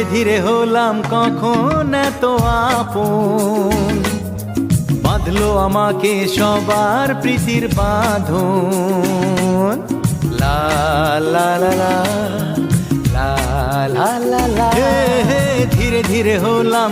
ধীরে ধীরে হলাম কখন এত আপন? বাঁধলো আমাকে সবার প্রীতির বাঁধ লা লা লা লা লা ধীরে ধীরে হলাম